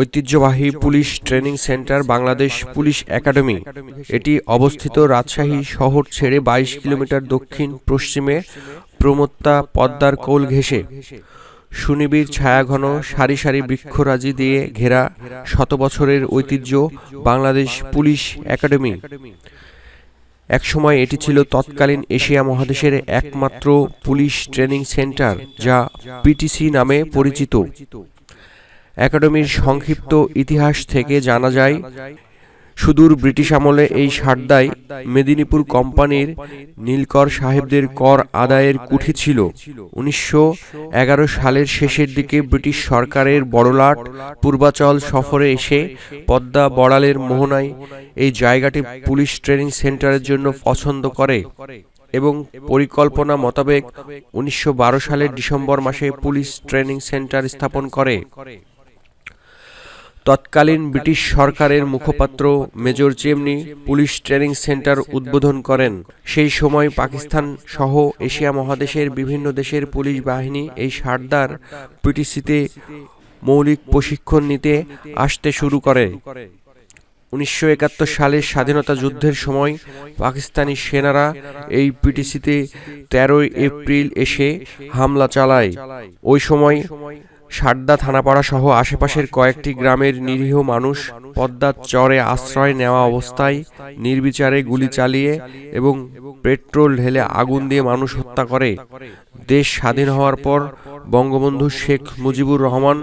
ঐতিহ্যবাহী police training centre Bangladesh police academy. এটি অবস্থিত রাজশাহী শহর ছেড়ে বাইশ কিলোমিটার দক্ষিণ পশ্চিমে প্রমত্তা পদ্মার কোল ঘেঁষে। সুনিবিড় ছায়াঘন, সারি সারি বৃক্ষরাজি দিয়ে ঘেরা শত বছরের ঐতিহ্য বাংলাদেশ পুলিশ একাডেমি। একসময় এটি ছিল তৎকালীন এশিয়া মহাদেশের একমাত্র পুলিশ ট্রেনিং সেন্টার, যা পিটিসি নামে পরিচিত। একাডেমির সংক্ষিপ্ত ইতিহাস থেকে জানা যায়, সুদূর ব্রিটিশ আমলে এই সারদায় মেদিনীপুর কোম্পানির নীলকর সাহেবদের কর আদায়ের কুঠি ছিল। উনিশশো এগারো সালের শেষের দিকে ব্রিটিশ সরকারের বড়লাট পূর্বাচল সফরে এসে পদ্মা বড়ালের মোহনায় এই জায়গাটি পুলিশ ট্রেনিং সেন্টারের জন্য পছন্দ করে এবং পরিকল্পনা মোতাবেক উনিশশো বারো সালের ডিসেম্বর মাসে পুলিশ ট্রেনিং সেন্টার স্থাপন করে। তৎকালীন ব্রিটিশ সরকারের মুখপাত্র major Chamney police training centre উদ্বোধন করেন। সেই সময় পাকিস্তান সহ এশিয়া মহাদেশের বিভিন্ন দেশের পুলিশ বাহিনী এই সারদার পিটিসিতে মৌলিক প্রশিক্ষণ নিতে আসতে শুরু করে। উনিশশো একাত্তর সালের স্বাধীনতা যুদ্ধের সময় পাকিস্তানি সেনারা এই পিটিসিতে তেরোই এপ্রিল এসে হামলা চালায়। ওই সময় সারদা থানাপাড়া সহ আশেপাশের কয়েকটি গ্রামের নিরীহ মানুষ পদ্মার চরে আশ্রয় নেওয়া অবস্থায় নির্বিচারে গুলি চালিয়ে এবং পেট্রোল ঢেলে আগুন দিয়ে মানুষ হত্যা করে। দেশ স্বাধীন হওয়ার পর বঙ্গবন্ধু শেখ মুজিবুর রহমান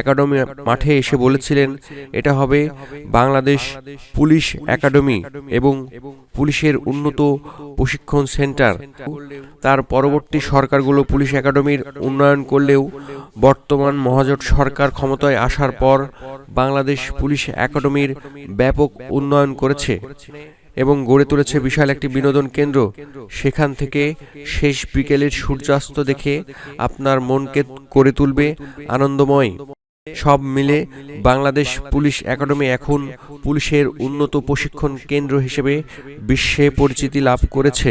একাডেমি মাঠে এসে বলেছিলেন, এটা হবে বাংলাদেশ পুলিশ একাডেমি এবং পুলিশের উন্নত প্রশিক্ষণ সেন্টার। তার পরবর্তী সরকারগুলো পুলিশ একাডেমির উন্নয়ন করলেও বর্তমান মহাজোট সরকার ক্ষমতায় আসার পর বাংলাদেশ পুলিশ একাডেমির ব্যাপক উন্নয়ন করেছে। এবং গড়ে তুলেছে বিশাল একটি বিনোদন কেন্দ্র। সেখান থেকে শেষ বিকেলের সূর্যাস্ত দেখে আপনার মনকে করে তুলবে আনন্দময়। সব মিলে বাংলাদেশ পুলিশ একাডেমি এখন পুলিশের উন্নত প্রশিক্ষণ কেন্দ্র হিসেবে বিশ্বে পরিচিতি লাভ করেছে।